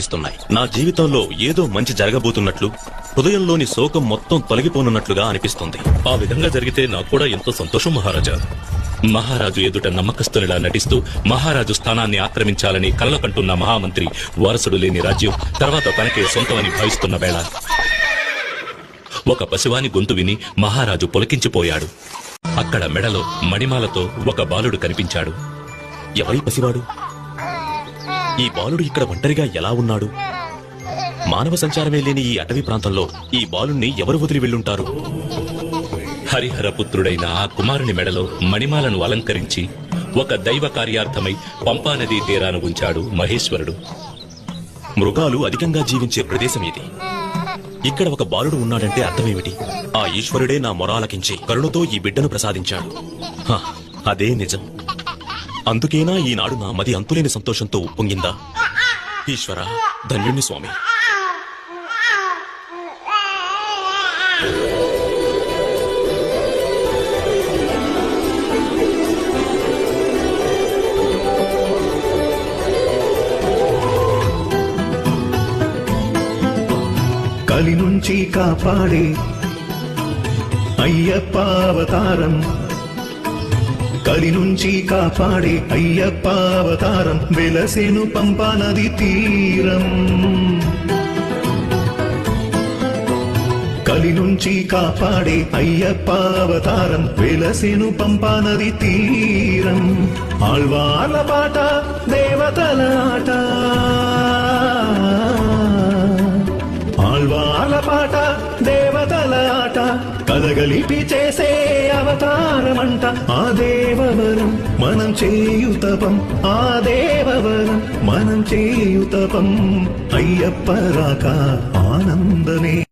అనిపిస్తున్నాయి నా జీవితంలో ఏదో మంచి జరగబోతున్నట్లు హృదయంలోని శోకం మొత్తం తొలగిపోనున్నట్లుగా అనిపిస్తుంది. ఆ విధంగా జరిగితే నాకు కూడా ఎంతో సంతోషం మహారాజా. మహారాజు ఎదుట నమ్మకస్తునిలా నటిస్తూ మహారాజు స్థానాన్ని ఆక్రమించాలని కలలకంటున్న మహామంత్రి వారసుడు లేని రాజ్యం తర్వాత తనకే సొంతమని భావిస్తున్న వేళ. ఒక పశువాని గొంతు విని మహారాజు పులకించిపోయాడు. అక్కడ మెడలో మణిమాలతో ఒక బాలుడు కనిపించాడు. ఎవరి పసివాడు? ఈ బాలుడు ఇక్కడ ఒంటరిగా ఎలా ఉన్నాడు? మానవ సంచారమే లేని ఈ అటవీ ప్రాంతంలో ఈ బాలుణ్ణి ఎవరు వదిలి వెళ్ళుంటారు? హరిహర పుత్రుడైన ఆ కుమారుని మెడలో మణిమాలను అలంకరించి ఒక దైవ కార్యార్థమై పంపానదీ తీరాన ఉంచాడు మహేశ్వరుడు. మృగాలు అధికంగా జీవించే ప్రదేశం ఇది. ఇక్కడ ఒక బాలుడు ఉన్నాడంటే అర్థమేమిటి? ఆ ఈశ్వరుడే నా మొరాలకించి కరుణతో ఈ బిడ్డను ప్రసాదించాడు. అదే నిజం. అందుకేనా ఈనాడు నా మది అంతులేని సంతోషంతో ఉప్పొంగిందా ఈశ్వర ధన్యుణ్ణి స్వామి. కలి నుంచి కాపాడే అయ్యప్ప అవతారం కలి నుంచి కాపాడే అయ్యప్ప అవతారం వెలసెను పంపా నది తీరం. కలి నుంచి కాపాడే అయ్యప్ప అవతారం వెలసెను పంపా నది తీరం. ఆళ్వార్ల పాట దేవతల ఆట. దేవతలాట కదగలిపి చేసే అవతారమంట. ఆ దేవవరం మనం చేయుతపం ఆ దేవవరం మనం చేయుతపం అయ్యప్ప రాక ఆనందమే.